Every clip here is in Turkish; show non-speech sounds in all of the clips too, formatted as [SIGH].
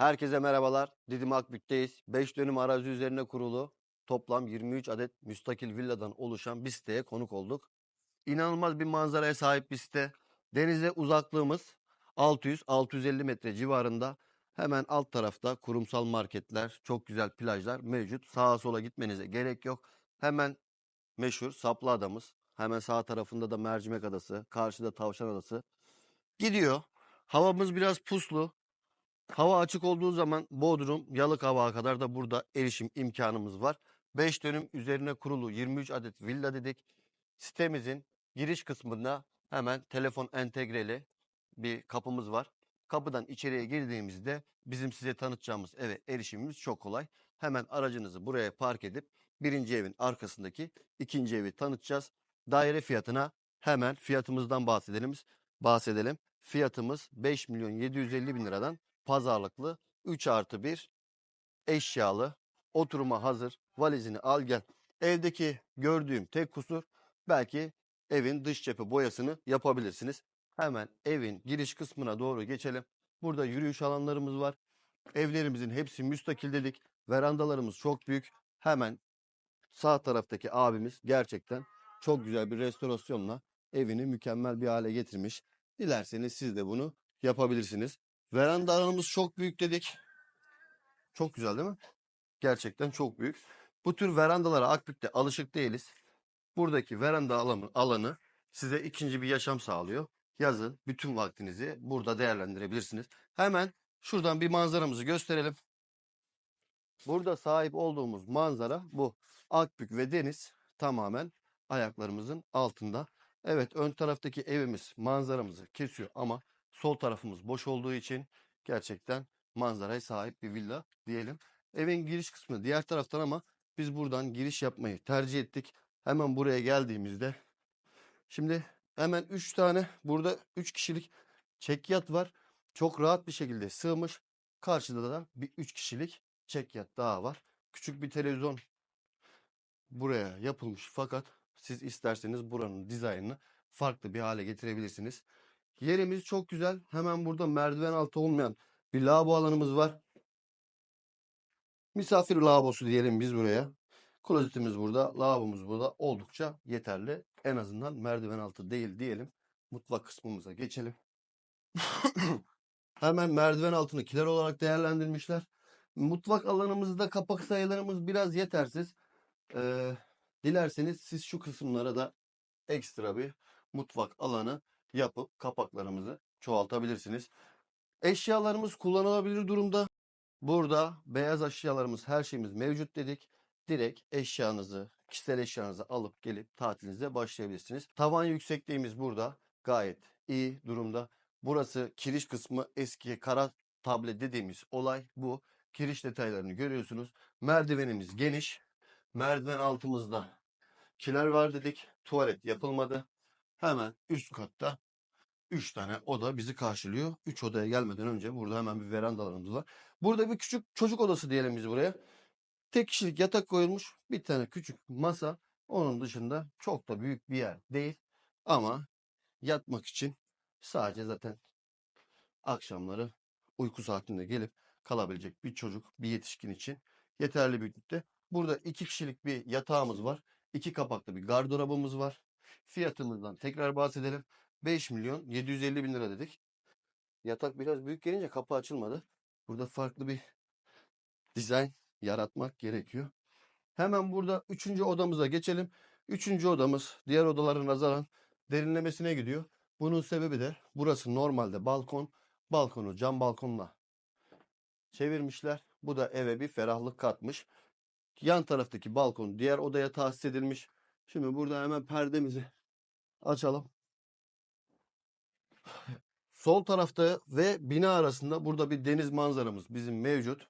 Herkese merhabalar. Didim Akbük'teyiz. 5 dönüm arazi üzerine kurulu toplam 23 adet müstakil villadan oluşan bir siteye konuk olduk. İnanılmaz bir manzaraya sahip bir site. Denize uzaklığımız 600-650 metre civarında. Hemen alt tarafta kurumsal marketler, çok güzel plajlar mevcut. Sağa sola gitmenize gerek yok. Hemen meşhur Saplı Adamız. Hemen sağ tarafında da Mercimek Adası, karşıda Tavşan Adası. Gidiyor. Havamız biraz puslu. Hava açık olduğu zaman Bodrum, Yalıkavak'a kadar da burada erişim imkanımız var. 5 dönüm üzerine kurulu 23 adet villa dedik. Sitemizin giriş kısmında hemen telefon entegreli bir kapımız var. Kapıdan içeriye girdiğimizde bizim size tanıtacağımız eve erişimimiz çok kolay. Hemen aracınızı buraya park edip birinci evin arkasındaki ikinci evi tanıtacağız. Daire fiyatına hemen fiyatımızdan bahsedelim. bahsedelim. Fiyatımız 5 milyon 750 bin liradan pazarlıklı 3 artı 1 eşyalı oturuma hazır valizini al gel. Evdeki gördüğüm tek kusur belki evin dış cephe boyasını yapabilirsiniz. Hemen evin giriş kısmına doğru geçelim. Burada yürüyüş alanlarımız var. Evlerimizin hepsi müstakil dedik. Verandalarımız çok büyük. Hemen sağ taraftaki abimiz gerçekten çok güzel bir restorasyonla evini mükemmel bir hale getirmiş. Dilerseniz siz de bunu yapabilirsiniz. Veranda alanımız çok büyük dedik. Çok güzel değil mi? Gerçekten çok büyük. Bu tür verandalara Akbük'te alışık değiliz. Buradaki veranda alanı, alanı size ikinci bir yaşam sağlıyor. Yazın bütün vaktinizi burada değerlendirebilirsiniz. Hemen şuradan bir manzaramızı gösterelim. Burada sahip olduğumuz manzara bu. Akbük ve deniz tamamen ayaklarımızın altında. Evet ön taraftaki evimiz manzaramızı kesiyor ama sol tarafımız boş olduğu için gerçekten manzaraya sahip bir villa diyelim. Evin giriş kısmı diğer taraftan ama biz buradan giriş yapmayı tercih ettik. Hemen buraya geldiğimizde şimdi hemen 3 tane burada 3 kişilik çekyat var. Çok rahat bir şekilde sığmış. Karşıda da bir 3 kişilik çekyat daha var. Küçük bir televizyon buraya yapılmış fakat siz isterseniz buranın dizaynını farklı bir hale getirebilirsiniz. Yerimiz çok güzel. Hemen burada merdiven altı olmayan bir lavabo alanımız var. Misafir lavabosu diyelim biz buraya. Klozetimiz burada, lavabomuz burada oldukça yeterli. En azından merdiven altı değil diyelim. Mutfak kısmımıza geçelim. [COUGHS] Hemen merdiven altını kiler olarak değerlendirmişler. Mutfak alanımızda kapak sayılarımız biraz yetersiz. Ee, dilerseniz siz şu kısımlara da ekstra bir mutfak alanı yapıp kapaklarımızı çoğaltabilirsiniz. Eşyalarımız kullanılabilir durumda. Burada beyaz eşyalarımız her şeyimiz mevcut dedik. Direkt eşyanızı, kişisel eşyanızı alıp gelip tatilinize başlayabilirsiniz. Tavan yüksekliğimiz burada gayet iyi durumda. Burası kiriş kısmı eski kara table dediğimiz olay bu. Kiriş detaylarını görüyorsunuz. Merdivenimiz geniş. Merdiven altımızda kiler var dedik. Tuvalet yapılmadı. Hemen üst katta 3 tane oda bizi karşılıyor. 3 odaya gelmeden önce burada hemen bir verandalarımız var. Burada bir küçük çocuk odası diyelim biz buraya. Tek kişilik yatak koyulmuş. Bir tane küçük masa. Onun dışında çok da büyük bir yer değil. Ama yatmak için sadece zaten akşamları uyku saatinde gelip kalabilecek bir çocuk, bir yetişkin için yeterli büyüklükte. Burada iki kişilik bir yatağımız var. İki kapaklı bir gardırobumuz var. Fiyatımızdan tekrar bahsedelim. 5 milyon 750 bin lira dedik. Yatak biraz büyük gelince kapı açılmadı. Burada farklı bir dizayn yaratmak gerekiyor. Hemen burada üçüncü odamıza geçelim. Üçüncü odamız diğer odaların nazaran derinlemesine gidiyor. Bunun sebebi de burası normalde balkon. Balkonu cam balkonla çevirmişler. Bu da eve bir ferahlık katmış. Yan taraftaki balkon diğer odaya tahsis edilmiş. Şimdi burada hemen perdemizi açalım. Sol tarafta ve bina arasında burada bir deniz manzaramız bizim mevcut.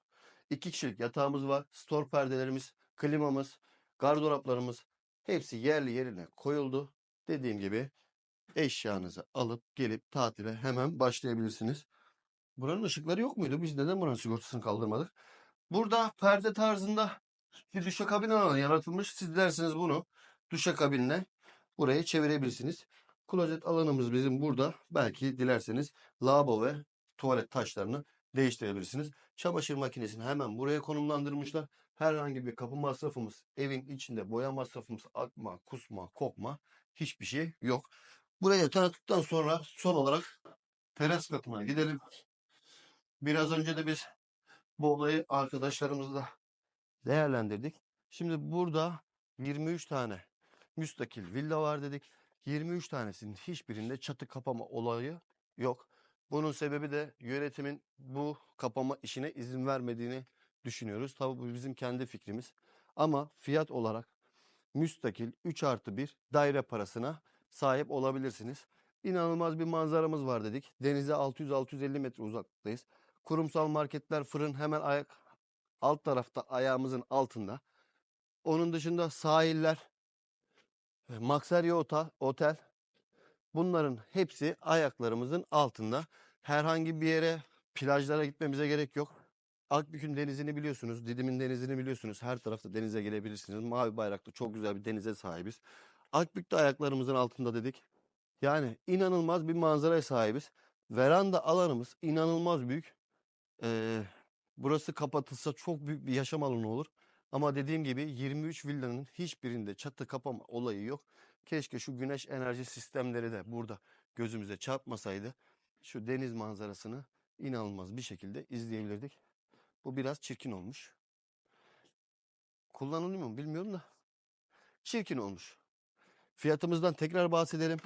İki kişilik yatağımız var. Stor perdelerimiz, klimamız, gardıroplarımız hepsi yerli yerine koyuldu. Dediğim gibi eşyanızı alıp gelip tatile hemen başlayabilirsiniz. Buranın ışıkları yok muydu? Biz neden buranın sigortasını kaldırmadık? Burada perde tarzında bir duşakabin alanı yaratılmış. Siz derseniz bunu duşakabinle buraya çevirebilirsiniz. Klozet alanımız bizim burada. Belki dilerseniz lavabo ve tuvalet taşlarını değiştirebilirsiniz. Çamaşır makinesini hemen buraya konumlandırmışlar. Herhangi bir kapı masrafımız, evin içinde boya masrafımız, akma, kusma, kokma hiçbir şey yok. Burayı tanıttıktan sonra son olarak teras katına gidelim. Biraz önce de biz bu olayı arkadaşlarımızla değerlendirdik. Şimdi burada 23 tane müstakil villa var dedik. 23 tanesinin hiçbirinde çatı kapama olayı yok. Bunun sebebi de yönetimin bu kapama işine izin vermediğini düşünüyoruz. Tabii bu bizim kendi fikrimiz. Ama fiyat olarak müstakil 3 artı 1 daire parasına sahip olabilirsiniz. İnanılmaz bir manzaramız var dedik. Denize 600-650 metre uzaklıktayız. Kurumsal marketler, fırın hemen ayak alt tarafta ayağımızın altında. Onun dışında sahiller, Maxaria Otel bunların hepsi ayaklarımızın altında. Herhangi bir yere plajlara gitmemize gerek yok. Akbük'ün denizini biliyorsunuz, Didim'in denizini biliyorsunuz. Her tarafta denize gelebilirsiniz. Mavi bayraklı çok güzel bir denize sahibiz. Akbük'te ayaklarımızın altında dedik. Yani inanılmaz bir manzaraya sahibiz. Veranda alanımız inanılmaz büyük. Ee, burası kapatılsa çok büyük bir yaşam alanı olur. Ama dediğim gibi 23 villanın hiçbirinde çatı kapama olayı yok. Keşke şu güneş enerji sistemleri de burada gözümüze çarpmasaydı. Şu deniz manzarasını inanılmaz bir şekilde izleyebilirdik. Bu biraz çirkin olmuş. Kullanılıyor mu bilmiyorum da. Çirkin olmuş. Fiyatımızdan tekrar bahsedelim.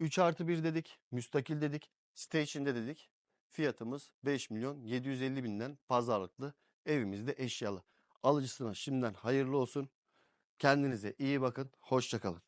3 artı 1 dedik. Müstakil dedik. Station'de dedik. Fiyatımız 5 milyon 750 binden pazarlıklı. Evimizde eşyalı. Alıcısına şimdiden hayırlı olsun. Kendinize iyi bakın. Hoşçakalın.